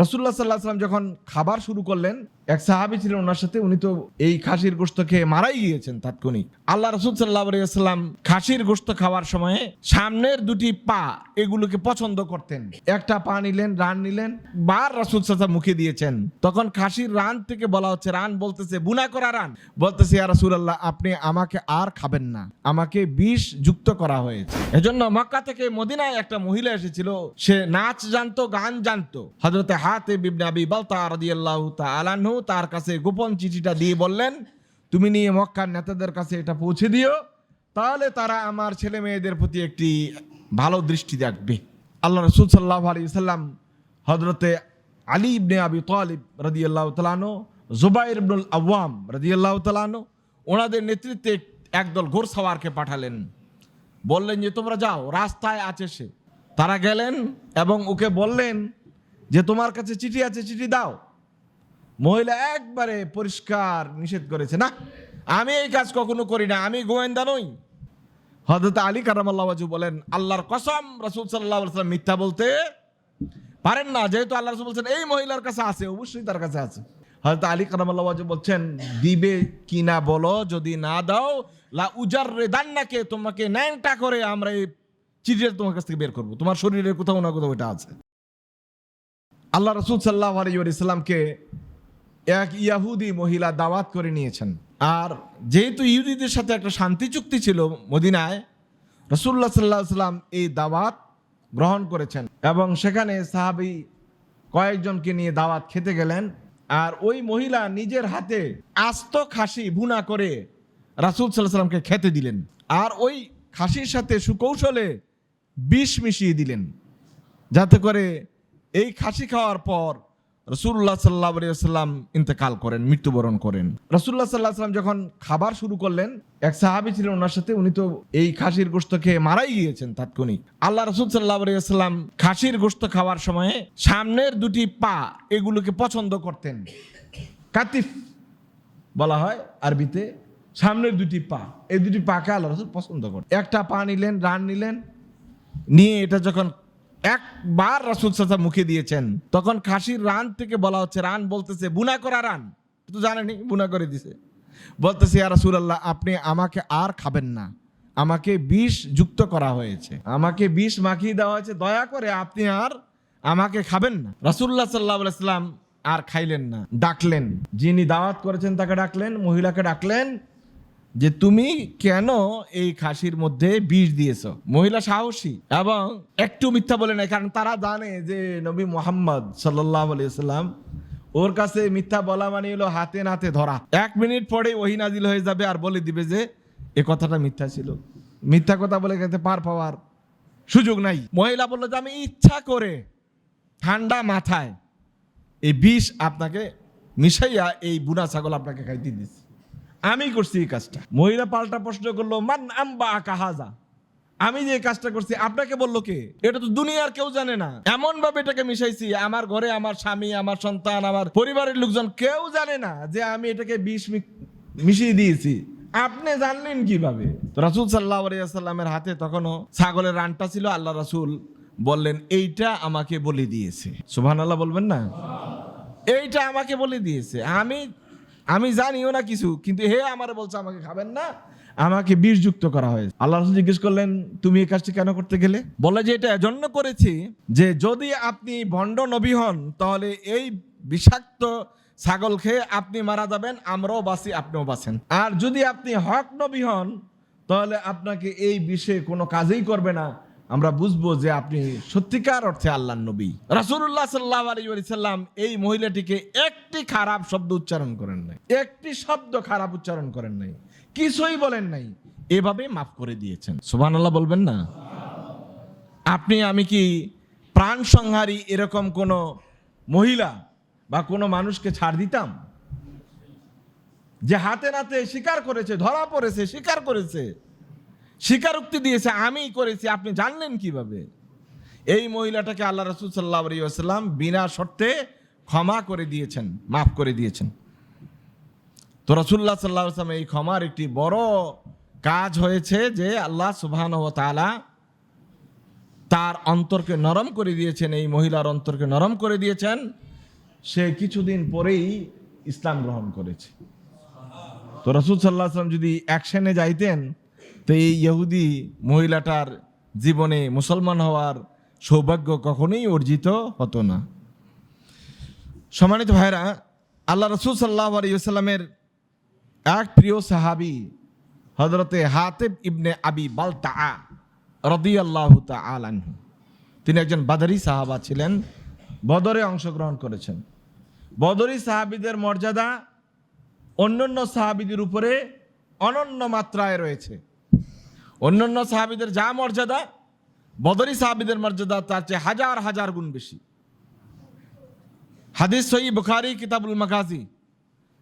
রসুল্লাহ সাল্লাহ সাল্লাম যখন খাবার শুরু করলেন, এক সাহাবি ছিলেন ওনার সাথে, উনি তো এই খাসির গোস্ত খেয়ে মারাই গিয়েছেন তাৎক্ষণিক। আল্লাহ রসুল সাল্লাহ সাল্লাম খাসির গোস্ত খাওয়ার সময়ে সামনের দুটি পা এগুলোকে পছন্দ করতেন। একটা পা নিলেন, রান নিলেন, বার রসুল সাল্লাহ মুখে দিয়েছেন। তখন খাসির রান থেকে বলা হচ্ছে, রান বলতেছে, বুনা করা রান। বলতেছে, ইয়া রাসূলুল্লাহ, আপনি আমাকে আর খাবেন না। আমাকে বিষ যুক্ত করা হয়েছে। এজন্য মক্কা থেকে মদিনায় একটা মহিলা এসেছিল, সে নাচ জানতো, গান জানতো। হযরতে হাতে বিবনে আবি বালতা রাদিয়াল্লাহু তাআলা আনহু তার কাছে গোপন চিঠিটা দিয়ে বললেন, তুমি নিয়ে মক্কার নেতাদের কাছে এটা পৌঁছে দিও, তাহলে তারা আমার ছেলে মেয়েদের প্রতি একটি ভালো দৃষ্টি রাখবে। আল্লাহ রসুল সাল্লাহ আলী সাল্লাম হজরতে আলী ইবনে আবি তালিব রাদিয়াল্লাহু তালানো জুবাইর ইবনুল আওয়াম রাদিয়াল্লাহু তালানো ওনাদের নেতৃত্বে একদল ঘোরসাওয়ারকে পাঠালেন। বললেন যে, তোমরা যাও, রাস্তায় আছে সে। তারা গেলেন এবং ওকে বললেন যে তোমার কাছে চিঠি আছে, চিঠি দাও। মহিলা একবারে পরিষ্কার নিষেধ করেছে, না, আমি এই কাজ কখনো করি না, আমি গোয়েন্দা নই। হজরত আলী কারামাল্লাহ বাজু বলেন, আল্লাহর কসম, রসুল সাল্লাহ মিথ্যা বলতে পারেন না। যেহেতু আল্লাহ রসুল বলছেন, এই মহিলার কাছে আছে, অবশ্যই তার কাছে আছে। হয়তো আলী কারামাল্লাহ বাজু বলছেন, দিবে কি না বলো, যদি না দাও, লা উজার রে দান্নাকে তোমাকে ন্যাংটা করে আমরা এই চিঠিটা তোমার কাছ থেকে বের করব। তোমার শরীরে কোথাও না কোথাও এটা আছে। আল্লাহ রসুল সাল্লাহ আলী ইসলামকে এক ইয়াহুদি মহিলা দাওয়াত করে নিয়েছেন। আর যেহেতু ইহুদিদের সাথে একটা শান্তি চুক্তি ছিল মদিনায় রসুল্লাহ সাল্লাহ সাল্লাম এই দাওয়াত গ্রহণ করেছেন এবং সেখানে সাহাবি কয়েকজনকে নিয়ে দাওয়াত খেতে গেলেন। আর ওই মহিলা নিজের হাতে আস্ত খাসি ভুনা করে রাসুল সাল্লাহ সাল্লামকে খেতে দিলেন। আর ওই খাসির সাথে সুকৌশলে বিষ মিশিয়ে দিলেন। যাতে করে এই খাসি খাওয়ার পর রসুল্লাহ সাল্লাহ সাল্লাম ইন্তেকাল করেন, মৃত্যুবরণ করেন। রসুল্লাহ সাল্লাহ সাল্লাম যখন খাবার শুরু করলেন, এক সাহাবি ছিলেন ওনার সাথে, উনি তো এই খাসির গোস্ত খেয়ে মারাই গিয়েছেন তাৎক্ষণিক। আল্লাহ রসুল সাল্লাহ খাসির গোস্ত খাওয়ার সময়ে সামনের দুটি পা এগুলোকে পছন্দ করতেন। কাতিফ বলা হয় আরবিতে, সামনের দুটি পা, এই দুটি পাকে আল্লাহ রসুল পছন্দ করেন। একটা পা নিলেন, রান নিলেন, নিয়ে এটা যখন একবার রাসুল সাথা মুখে দিয়েছেন, তখন খাসির রান থেকে বলা হচ্ছে, রান বলতেছে, বুনা করা রান। তো জানেনি বুনা করে দিছে। বলতেছে, ইয়া রাসুল আল্লাহ আপনি আমাকে আর খাবেন না। আমাকে বিষ যুক্ত করা হয়েছে। আমাকে বিষ মাখিয়ে দেওয়া হয়েছে। দয়া করে আপনি আর আমাকে খাবেন না। রাসুল্লাহ সাল্লাহ আর খাইলেন না, ডাকলেন। যিনি দাওয়াত করেছেন তাকে ডাকলেন, মহিলাকে ডাকলেন। যে তুমি কেন এই খাসির মধ্যে বিষ দিয়েছ? মহিলা সাহসী। এবং একটু মিথ্যা বলে নাই, কারণ তারা জানে যে নবী মোহাম্মদ সাল্লাহ সাল্লাম ওর কাছে মিথ্যা বলা মানে হলো হাতে নাতে ধরা। এক মিনিট পরে ওহি নাজিল হয়ে যাবে আর বলে দিবে যে এ কথাটা মিথ্যা ছিল। মিথ্যা কথা বলে গেছে, পার পাওয়ার সুযোগ নাই। মহিলা বলল যে, আমি ইচ্ছা করে ঠান্ডা মাথায় এই বিষ আপনাকে মিশাইয়া এই বুনা ছাগল আপনাকে খাইতে দিচ্ছি আমি করছি এই কাজটা। মহিলা পাল্টা প্রশ্ন করল, মান আম্বা কাহাজা আমি যে কাজটা করছি, আপনাকে বলল কে? এটা তো দুনিয়ার কেউ জানে না। এমন ভাবে এটাকে মিশাইছি, আমার ঘরে আমার স্বামী, আমার সন্তান, আমার পরিবারের লোকজন কেউ জানে না যে আমি এটাকে বিষ মিশিয়ে দিয়েছি। আপনি জানলেন কীভাবে? রাসুল সাল্লাহ সাল্লামের হাতে তখনও ছাগলের রানটা ছিল, আল্লাহ রাসুল বললেন, এইটা আমাকে বলে দিয়েছে। সুবহান আল্লাহ বলবেন না? এইটা আমাকে বলে দিয়েছে। আমি আমি জানিও না কিছু, কিন্তু হে আমার বলছে আমাকে খাবেন না, আমাকে বিষযুক্ত করা হয়েছে। আল্লাহ জিজ্ঞেস করলেন, তুমি এই কাজটি কেন করতে গেলে? বলে যে, এটা এজন্য করেছি যে, যদি আপনি ভণ্ড নবী হন, তাহলে এই বিষাক্ত ছাগল খেয়ে আপনি মারা যাবেন, আমরাও বাঁচি, আপনিও বাঁচেন। আর যদি আপনি হক নবী হন, তাহলে আপনাকে এই বিষয়ে কোনো কাজেই করবে না। আমরা বুঝব যে আপনি সত্যিকার অর্থে আল্লাহ নবী। রাসূলুল্লাহ সাল্লাহ আলী সাল্লাম এই মহিলাটিকে একটি খারাপ শব্দ উচ্চারণ করেন নাই। একটি শব্দ খারাপ উচ্চারণ করেন নাই। কিছুই বলেন নাই। এভাবে মাফ করে দিয়েছেন। সুবহান আল্লাহ বলবেন না? আপনি, আমি কি প্রাণ সংহারী এরকম কোনো মহিলা বা কোনো মানুষকে ছাড় দিতাম? যে হাতে নাতে স্বীকার করেছে, ধরা পড়েছে স্বীকার করেছে। স্বীকারোক্তি দিয়েছে আমি করেছি। আপনি জানলেন কীভাবে? এই মহিলাটাকে আল্লাহ রসুল সাল্লাহ আসাল্লাম বিনা শর্তে ক্ষমা করে দিয়েছেন, মাফ করে দিয়েছেন। তো রসুল্লাহ সাল্লাহ আসলাম এই ক্ষমার একটি বড় কাজ হয়েছে যে আল্লাহ সুবহান তালা তার অন্তরকে নরম করে দিয়েছেন, এই মহিলার অন্তরকে নরম করে দিয়েছেন। সে কিছুদিন পরেই ইসলাম গ্রহণ করেছে। তো রসুল সাল্লাহ আসলাম যদি অ্যাকশনে যাইতেন তো এই ইহুদি মহিলাটার জীবনে মুসলমান হওয়ার সৌভাগ্য কখনোই অর্জিত হতো না। সম্মানিত ভাইরা আল্লাহ রসুল সাল্লাহ আলিয়াল্লামের এক প্রিয় সাহাবি হজরতে হাতেব ইবনে আবি বালতা রদি আল্লাহ আলানহু তিনি একজন বাদারি সাহাবা ছিলেন, বদরে অংশগ্রহণ করেছেন। বদরি সাহাবিদের মর্যাদা অন্যান্য সাহাবিদের উপরে অনন্য মাত্রায় রয়েছে। অন্যান্য সাহাবিদের যা মর্যাদা বদরি সাহাবিদের মর্যাদা তার চেয়ে হাজার হাজার গুণ বেশি। হাদিস সই বুখারি, কিতাবুল মাকাজি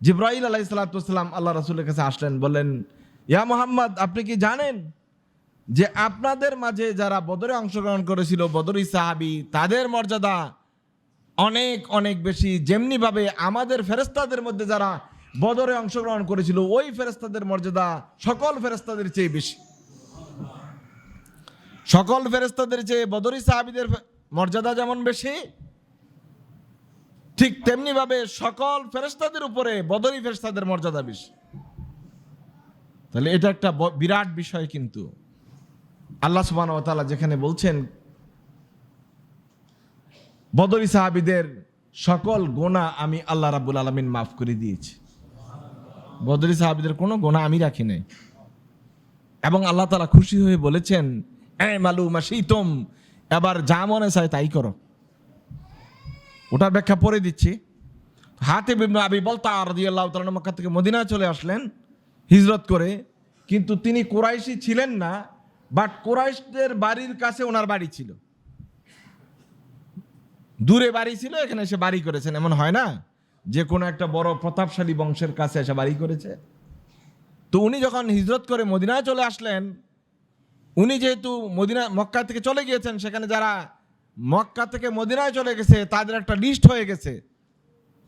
জিব্রাইল আলাই সালাতাম আল্লাহ রসুলের কাছে আসলেন, বললেন, ইয়া মোহাম্মদ, আপনি কি জানেন যে আপনাদের মাঝে যারা বদরে অংশগ্রহণ করেছিল, বদরি সাহাবি, তাদের মর্যাদা অনেক অনেক বেশি। যেমনিভাবে আমাদের ফেরেস্তাদের মধ্যে যারা বদরে অংশগ্রহণ করেছিল, ওই ফেরেস্তাদের মর্যাদা সকল ফেরেস্তাদের চেয়ে বেশি। সকল ফেরেস্তাদের চেয়ে বদরি সাহাবিদের মর্যাদা যেমন বেশি, ঠিক তেমনি ভাবে সকল ফেরেস্তাদের উপরে বদরি ফেরেস্তাদের মর্যাদা বেশি। তাহলে এটা একটা বিরাট বিষয় কিন্তু। আল্লাহ সুবান তাআলা যেখানে বলছেন, বদরি সাহাবিদের সকল গোনা আমি আল্লাহ রাবুল আলমিন মাফ করে দিয়েছি। বদরি সাহাবিদের কোনো গোনা আমি রাখি নাই। এবং আল্লাহ তালা খুশি হয়ে বলেছেন মাসিতম এবার যা মনে চায় তাই করো। ওটার ব্যাখ্যা পরে দিচ্ছি। হাতে আবি বলতা রাদিয়াল্লাহু তাআলা মক্কা থেকে মদিনা চলে আসলেন হিজরত করে। কিন্তু তিনি কোরাইশি ছিলেন না বাট কোরাইশদের বাড়ির কাছে ওনার বাড়ি ছিল। দূরে বাড়ি ছিল, এখানে এসে বাড়ি করেছেন। এমন হয় না? যে কোনো একটা বড় প্রতাপশালী বংশের কাছে এসে বাড়ি করেছে। তো উনি যখন হিজরত করে মদিনায় চলে আসলেন উনি যেহেতু মদিনা, মক্কা থেকে চলে গিয়েছেন, সেখানে যারা মক্কা থেকে মদিনায় চলে গেছে, তাদের একটা লিস্ট হয়ে গেছে।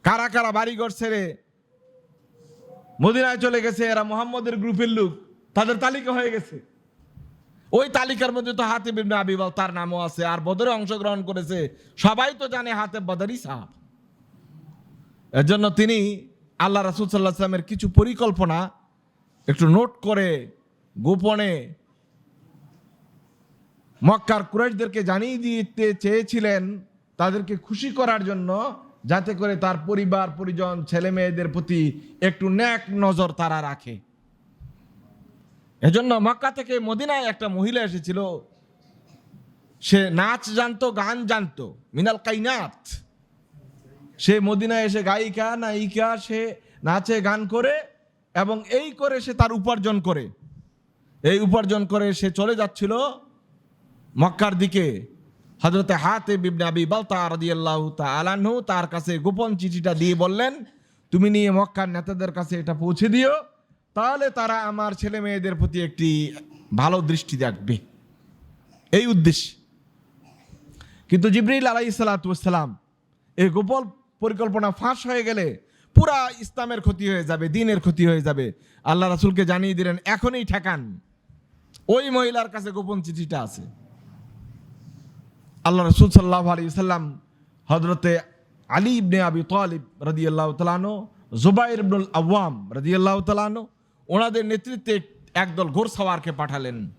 কারা কারা বাড়িঘর ছেড়ে মদিনায় চলে গেছে, এরা মোহাম্মদের গ্রুপের লোক, তাদের তালিকা হয়ে গেছে। ওই তালিকার মধ্যে তো হাতে বিবনে আবিবাল তার নামও আছে, আর বদরে অংশগ্রহণ করেছে। সবাই তো জানে হাতে বদরি সাহাব। এর জন্য তিনি আল্লাহ রাসুল সাল্লাহ সাল্লামের কিছু পরিকল্পনা একটু নোট করে, গোপনে মক্কার কুরাইশদেরকে জানিয়ে দিতে চেয়েছিলেন তাদেরকে খুশি করার জন্য, যাতে করে তার পরিবার, পরিজন, ছেলে মেয়েদের প্রতি একটু ন্যাক নজর তারা রাখে। এজন্য মক্কা থেকে মদিনায় একটা মহিলা এসেছিল। সে নাচ জানতো, গান জানতো, মিনাল কাইনাত। সে মদিনায় এসে গায়িকা, নায়িকা, সে নাচে, গান করে এবং এই করে সে তার উপার্জন করে। এই উপার্জন করে সে চলে যাচ্ছিল মক্কার দিকে হজরতে হাতে বিবনে আবি বালতা রাদিয়াল্লাহু তাআলাহু তার কাছে গোপন চিঠিটা দিয়ে বললেন, তুমি নিয়ে মক্কার নেতাদের কাছে এটা পৌঁছে দিও, তাহলে তারা আমার ছেলে মেয়েদের প্রতি একটি ভালো দৃষ্টি রাখবে। এই উদ্দেশ্যে। কিন্তু জিবরিল আলাই সালাতাম এই গোপন পরিকল্পনা ফাঁস হয়ে গেলে পুরা ইসলামের ক্ষতি হয়ে যাবে, দিনের ক্ষতি হয়ে যাবে। আল্লাহ রাসুলকে জানিয়ে দিলেন, এখনই ঠেকান। ওই মহিলার কাছে গোপন চিঠিটা আছে। আল্লাহ রসুল সাল্লাহ আলী সাল্লাম হজরতে আলী ইবনে আবি তালিব রদি আল্লাহ তালানো জুবাইর ইবনুল আওয়াম রদি আল্লাহ তালানো ওনাদের নেতৃত্বে একদল ঘোরসাওয়ারকে পাঠালেন।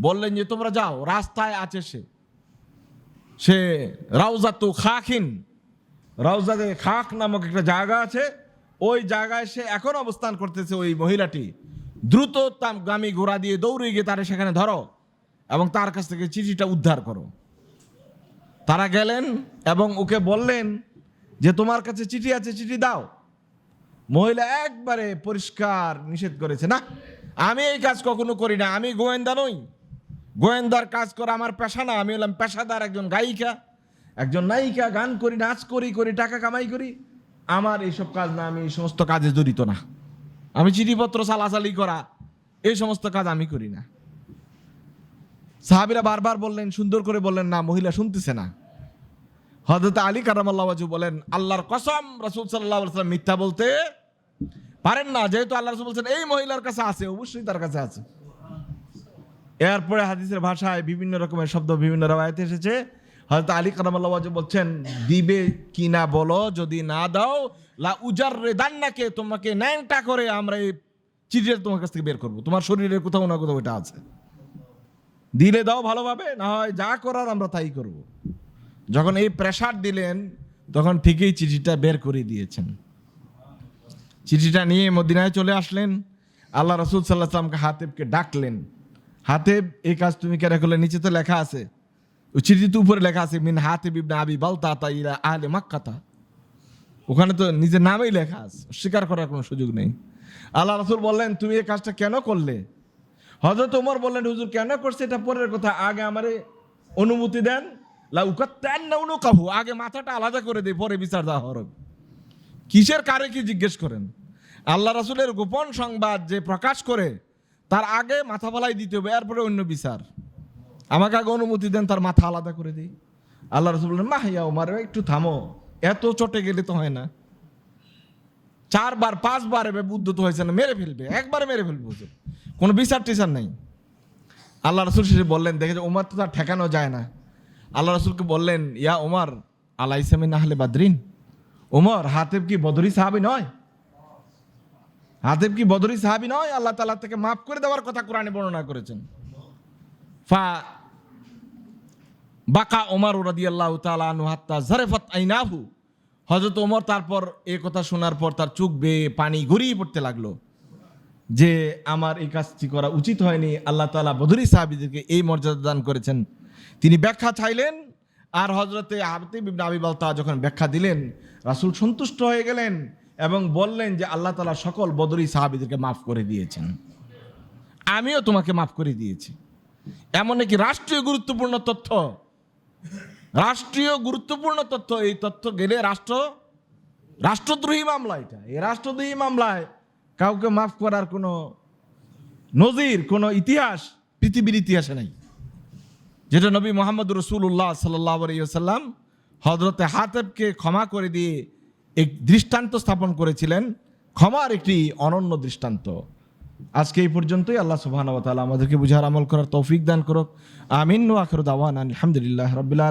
বললেন যে, তোমরা যাও, রাস্তায় আছে সে। সে রাউজাতু খাখিন। রাউজাতে খাক নামক একটা জায়গা আছে। ওই জায়গায় সে এখন অবস্থান করতেছে ওই মহিলাটি। দ্রুত গামী ঘোড়া দিয়ে দৌড়ে গিয়ে তারা সেখানে ধরো এবং তার কাছ থেকে চিঠিটা উদ্ধার করো। তারা গেলেন এবং ওকে বললেন যে, তোমার কাছে চিঠি আছে, চিঠি দাও। মহিলা একবারে পরিষ্কার নিষেধ করেছে, না, আমি এই কাজ কখনো করি না, আমি গোয়েন্দা নই। গোয়েন্দার কাজ করা আমার পেশা না, আমি হলাম পেশাদার একজন গায়িকা, একজন নায়িকা, গান করি, নাচ করি করি, টাকা কামাই করি। আমার এইসব কাজ না, আমি এই সমস্ত কাজে জড়িত না। আমি চিঠিপত্র চালাচালি করা, এই সমস্ত কাজ আমি করি না। সাহাবিরা বারবার বললেন, সুন্দর করে বললেন, না, মহিলা শুনতেছে না। হজরত আলী কারামাল্লাহু বলেন, আল্লাহর কসম, রসুল সাল্লাহ সাল্লাম মিথ্যা বলতে পারেন না। যেহেতু আল্লাহ রসুল বলছেন, এই মহিলার কাছে আছে, অবশ্যই তার কাছে আছে। এরপরে হাদিসের ভাষায় বিভিন্ন রকমের শব্দ, বিভিন্ন রায়তে এসেছে। হয়তো আলী কালামাল্লাহ বলছেন, দিবে কি না বলো, যদি না দাও, লা উজার রে দান্নাকে তোমাকে ন্যাংটা করে আমরা এই চিঠিটা তোমার কাছ থেকে বের করব। তোমার শরীরে কোথাও না কোথাও এটা আছে। দিলে দাও ভালোভাবে, না হয় যা করার আমরা তাই করব। যখন এই প্রেসার দিলেন, তখন ঠিকই চিঠিটা বের করে দিয়েছেন। চিঠিটা নিয়ে মদিনায় চলে আসলেন। আল্লাহ রসুল সাল্লাহ সাল্লামকে হাতেবকে ডাকলেন। হাতেব, এই কাজ তুমি কেন করলে? নিচে তো লেখা আছে। চিঠিতে উপরে লেখা আছে, মিন হাতেব ইবনে আবি বালতা তা ইলা আহলে মাক্কাতা। ওখানে তো নিজের নামেই লেখা আছে। স্বীকার করার কোনো সুযোগ নেই। আল্লাহ রসুল বললেন, তুমি এই কাজটা কেন করলে? হজরত ওমর বললেন, হুজুর কেন করছে? এটা পরের কথা। আগে আমারে অনুমতি দেন। উনুকাহু আগে মাথাটা আলাদা করে দিই পরে বিচার দেওয়া হরব কিসের কারে কি জিজ্ঞেস করেন? আল্লাহ রাসুলের গোপন সংবাদ যে প্রকাশ করে, তার আগে মাথা ফালাই দিতে হবে, এরপরে অন্য বিচার। আমাকে আগে অনুমতি দেন, তার মাথা আলাদা করে দিই। আল্লাহ রসুল বললেন মাহিয়া ওমার একটু থামো। এত চটে গেলে তো হয় না। চারবার, পাঁচবার এবার বুদ্ধ তো হয়েছে না, মেরে ফেলবে। একবারে মেরে ফেলবে কোনো বিচার টিচার নেই। আল্লাহ রসুল শেষে বললেন দেখে যে ওমার তো তার ঠেকানো যায় না। আল্লাহ রসুলকে বললেন, ইয়া ওমর আলাইসামি নাহলে বাদরিন? ওমর হাতেব কি বদরি সাহাবি নয়? হাতেব কি বদরি সাহাবি নয়? আল্লাহ তালা থেকে মাফ করে দেওয়ার কথা কোরআনে বর্ণনা করেছেন। ফা বাকা ওমর রাদি আল্লাহ তালু হাত্তা জারেফাত আইনাহু। হজরত ওমর তারপর এ কথা শোনার পর তার চোখ বেয়ে পানি গড়িয়ে পড়তে লাগল যে, আমার এই কাজটি করা উচিত হয়নি। আল্লাহ তালা বদরি সাহাবিদেরকে এই মর্যাদা দান করেছেন। তিনি ব্যাখ্যা চাইলেন, আর হজরতে আবতে বিবনা আবিবাল তা যখন ব্যাখ্যা দিলেন, রাসূল সন্তুষ্ট হয়ে গেলেন এবং বললেন যে আল্লাহ তালা সকল বদরি সাহাবিদেরকে মাফ করে দিয়েছেন। আমিও তোমাকে মাফ করে দিয়েছি। এমন একটি রাষ্ট্রীয় গুরুত্বপূর্ণ তথ্য? রাষ্ট্রীয় গুরুত্বপূর্ণ তথ্য, এই তথ্য গেলে রাষ্ট্র, রাষ্ট্রদ্রোহী মামলা এটা। এই রাষ্ট্রদ্রোহী মামলায় কাউকে মাফ করার কোনো নজির, কোনো ইতিহাস পৃথিবীর ইতিহাসে নেই। যেটা নবী মোহাম্মদ রসুল্লাহ সাল্লাম হজরতে হাতেবকে ক্ষমা করে দিয়ে এক দৃষ্টান্ত স্থাপন করেছিলেন। ক্ষমার একটি অনন্য দৃষ্টান্ত। আজকে এই পর্যন্তই। আল্লাহ সুবাহ আমাদেরকে বুঝার আমল করার তৌফিক দান করুক। আমিন। আখর দাওয়ান আলহামদুলিল্লাহ রবিল্লা